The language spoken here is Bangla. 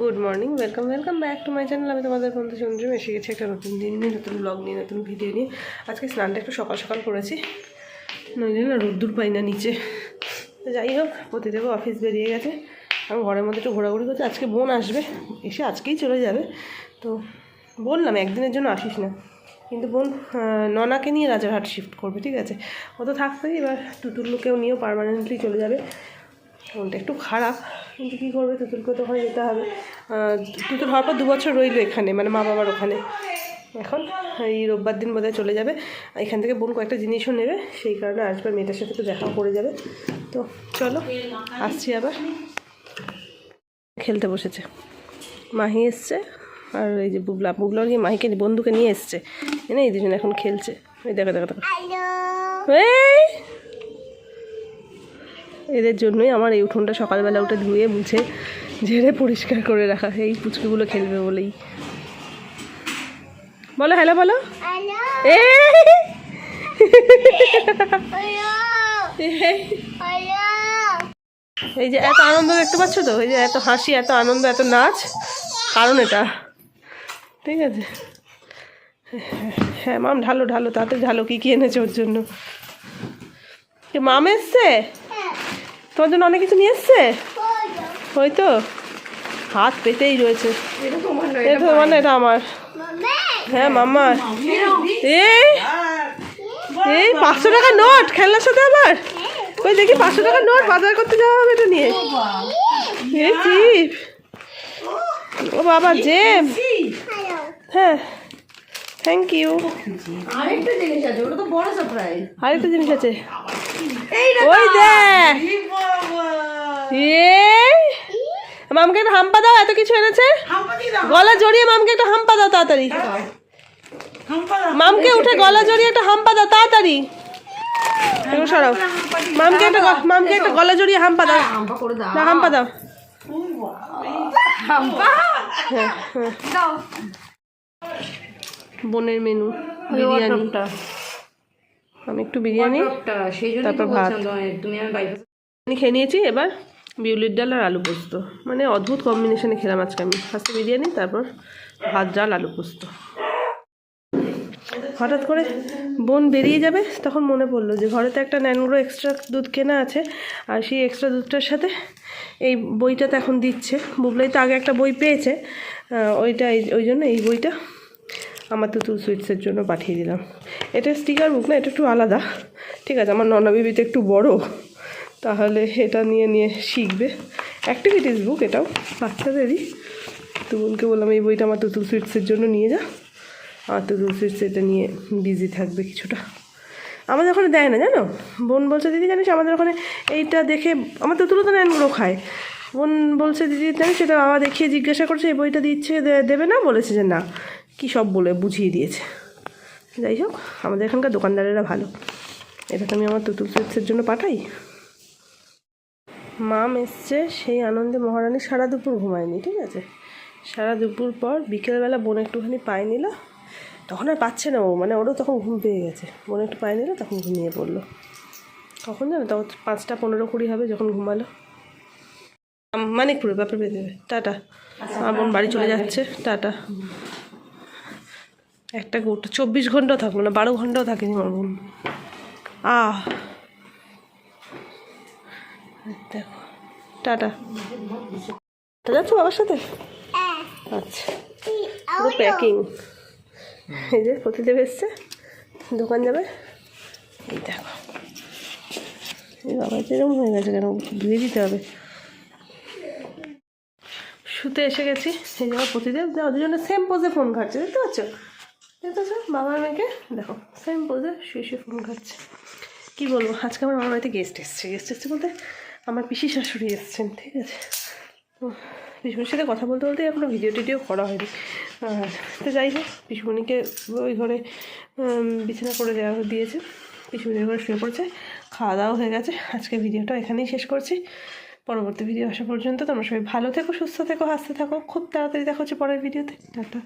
Good morning welcome welcome back to my channel আমি তোমাদের বন্ধু চন্দ্রম এসে গেছি একটা নতুন দিন নিয়ে, নতুন ব্লগ নিয়ে, নতুন ভিডিও নিয়ে। আজকে স্নানটা একটু সকাল সকাল করেছি। নইলে না রোদ্দুর পাই না নিচে। তো যাই হোক প্রতিদেব অফিস বেরিয়ে গেছে। আমি ঘরের মধ্যে একটু ঘোরাঘুরি করছি। আজকে বোন আসবে, এসে আজকেই চলে যাবে। তো বললাম, একদিনের জন্য আসিস না। কিন্তু বোন ননাকে নিয়ে রাজারহাট শিফট করবে, ঠিক আছে? ও তো থাকবেই এবার তুতুল্লুকেও নিয়েও পারমানেন্টলি চলে যাবে। মনটা একটু খারাপ। কিন্তু কী করবে? তুতুলকে তো ওখানে যেতে হবে। তুতুল হওয়ার পর দু বছর রইল এখানে মানে মা বাবার ওখানে। এখন এই রোববার দিন বোধহয় চলে যাবে। এখান থেকে বোন কয়েকটা জিনিসও নেবে সেই কারণে আসবে মেয়েটার সাথে তো দেখাও করে যাবে। তো চলো আসছি আবার। খেলতে বসেছে। মাহি এসছে আর এই যে বুবলা বুবলা গিয়ে মাহিকে বন্ধুকে নিয়ে এসছে। এনে এই দুজন এখন খেলছে। ওই দেখো দেখো দেখো। এই! এদের জন্যই আমার এই উঠোনটা সকালবেলা উঠে ধুয়ে মুছে ঝেড়ে পরিষ্কার করে রাখা। এই পুচকুগুলো খেলবে বলেই। বলো হ্যালো বলো। এই! যে এত আনন্দ দেখতে পাচ্ছ তো? এই যে এত হাসি এত আনন্দ এত নাচ। কারণ এটা। ঠিক আছে। হ্যাঁ মাম ঢালো ঢালো তাতে ঢালো কী কী এনেছে ওর জন্য? কে মাম এসছে? তোমার জন্য অনেক কিছু নিয়ে এসছে? ওই তো। হাত পেতেই রয়েছে। এটা তোমার না এটা আমার। হ্যাঁ মাম্মা! এই! এই পাঁচশো টাকা নোট খেলনার সাথে আবার? ওই দেখি পাঁচশো টাকা নোট বাজার করতে যাওয়া হবে এটা নিয়ে। এই চিপ ও বাবা জেম। হ্যাঁ। থ্যাংক ইউ আরেকটা জিনিস আছে ওটা তো বড় সারপ্রাইজ আরেকটা জিনিস আছে। ওই দেখ এই মামকে একটা হাম্পা দাও এত কিছু এনেছে? গলা জড়িয়ে মামকে একটা হাম্পা দাও তাড়াতাড়ি। মামকে উঠে গলা জড়িয়ে একটা হাম্পা দাও তাড়াতাড়ি। সরাও। মামকে একটা মামকে একটা গলা জড়িয়ে হাম্পা দাও। হাম্পা না হাম্পা দাও। হাম্পা হ্যাঁ হ্যাঁ। দাও। বোনের মেনু বিরিয়ানি। আমি একটু বিরিয়ানি তারপর ভাত। আমি খেয়ে নিয়েছি এবার বিউলির ডাল আর আলু পোস্ত। মানে অদ্ভুত কম্বিনেশনে খেলাম আজকে আমি। ফার্স্টে বিরিয়ানি তারপর ভাত ডাল আলু পোস্ত। হঠাৎ করে বোন বেরিয়ে যাবে তখন মনে পড়ল যে ঘরে তো একটা ন্যানগ্রো এক্সট্রা দুধ কেনা আছে আর সেই এক্সট্রা দুধটার সাথে এই বইটা তো এখন দিচ্ছে। বুবলাই তো আগে একটা বই পেয়েছে ওইটা এই- ওই জন্য এই বইটা আমার তুতুল সুইটসের জন্য পাঠিয়ে দিলাম। এটা স্টিকার বুক না, এটা একটু আলাদা। ঠিক আছে, আমার ননা বিবিতে একটু বড়। তাহলে এটা নিয়ে নিয়ে শিখবে। অ্যাক্টিভিটিস বুক এটাও, বাচ্চাদেরই। তো বোনকে বললাম, এই বইটা আমার তুতুল সুইটসের জন্য নিয়ে যা। আর তুতুল সুইটস এটা নিয়ে বিজি থাকবে কিছুটা। আমাদের ওখানে দেয় না, জানো? বোন বলছে, দিদি, জানিস আমাদের ওখানে এইটা দেখে আমার তুতুলও তো ন্যানগুলো খায়। বোন বলছে, দিদি, জানিস সেটা বাবা দেখিয়ে জিজ্ঞাসা করছে, এই বইটা দিচ্ছে দেবে না? বলেছে যে, না। কি সব বলে বুঝিয়ে দিয়েছে। যাই হোক আমাদের এখানকার দোকানদারেরা ভালো। এটা তো আমি আমার তুতুল সুইটসের জন্য পাঠাই। মাম এসছে সেই আনন্দে মহারানী সারা দুপুর ঘুমায়নি ঠিক আছে? সারা দুপুর পর বিকেলবেলা বোন একটুখানি পায়ে নিল। তখন আর পাচ্ছে না ও মানে ওরও তখন ঘুম পেয়ে গেছে। বোন একটু পায়ে নিল তখন ঘুমিয়ে পড়ল। কখন জানো তখন পাঁচটা পনেরো কুড়ি হবে যখন ঘুমালো। মানিকপুরে ব্যাপার দেবে টাটা। আমার বোন বাড়ি চলে যাচ্ছে। টাটা। একটা গোটা চব্বিশ ঘন্টাও থাকল না বারো ঘন্টাও থাকেনি আমার বোন আহ। দেখো টাটা। তা যাচ্ছ বাবার সাথে? আচ্ছা। পুরো প্যাকিং এই যে প্রতিদেব এসছে দোকান যাবে। এই দেখো। এই বাবা এরকম হয়ে গেছে কেন? ধুয়ে দিতে হবে। শুতে এসে গেছি। এই যে আমার প্রতিদেব জন্য সেম পোজে ফোন ঘাটছে দেখতে পাচ্ছ? দেখতে পাচ্ছ বাবার মেয়েকে? দেখো সেম পোজে শুয়ে শুয়ে ফোন ঘাটছে। কী বলব? আজকে আমার মামার বাড়িতে গেস্ট এসছে। গেস্ট এসছে বলতে আমার পিসি শাশুড়ি এসছেন, ঠিক আছে? তো পিসুমনির সাথে কথা বলতে বলতে এখনও ভিডিও টিডিও করা হয়নি। তো যাই হোক, পিসুমণিকে ওই ঘরে বিছানা করে দেওয়া দিয়েছে। পিসুমণির ঘরে শুয়ে পড়েছে। খাওয়া দাওয়া হয়ে গেছে। আজকে ভিডিওটা এখানেই শেষ করছি। পরবর্তী ভিডিও আসা পর্যন্ত তোমরা সবাই ভালো থেকো, সুস্থ থেকো, হাসতে থাকো। খুব তাড়াতাড়ি দেখা হচ্ছে পরের ভিডিওতে টাটা।